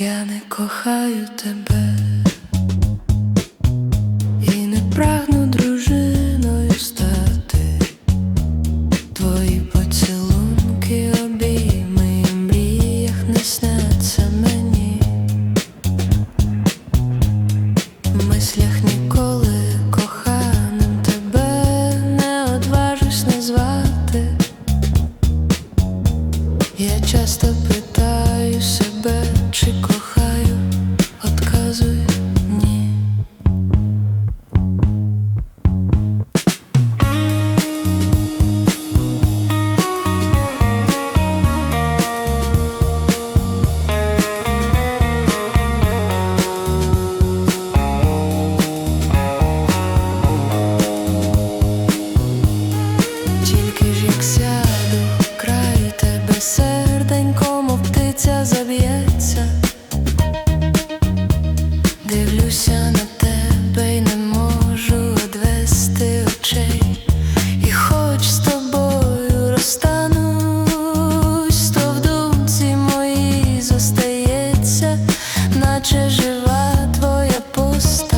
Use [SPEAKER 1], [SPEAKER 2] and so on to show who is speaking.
[SPEAKER 1] Я не кохаю тебе і не прагну дружиною стати. Твої поцілунки, обійми і мріях не сняться мені. В мислях ніколи коханим тебе не одважусь назвати. Я часто питаю себе, чи очей, і хоч з тобою розстанусь, то в думці моїй зостається, наче жива твоя поста.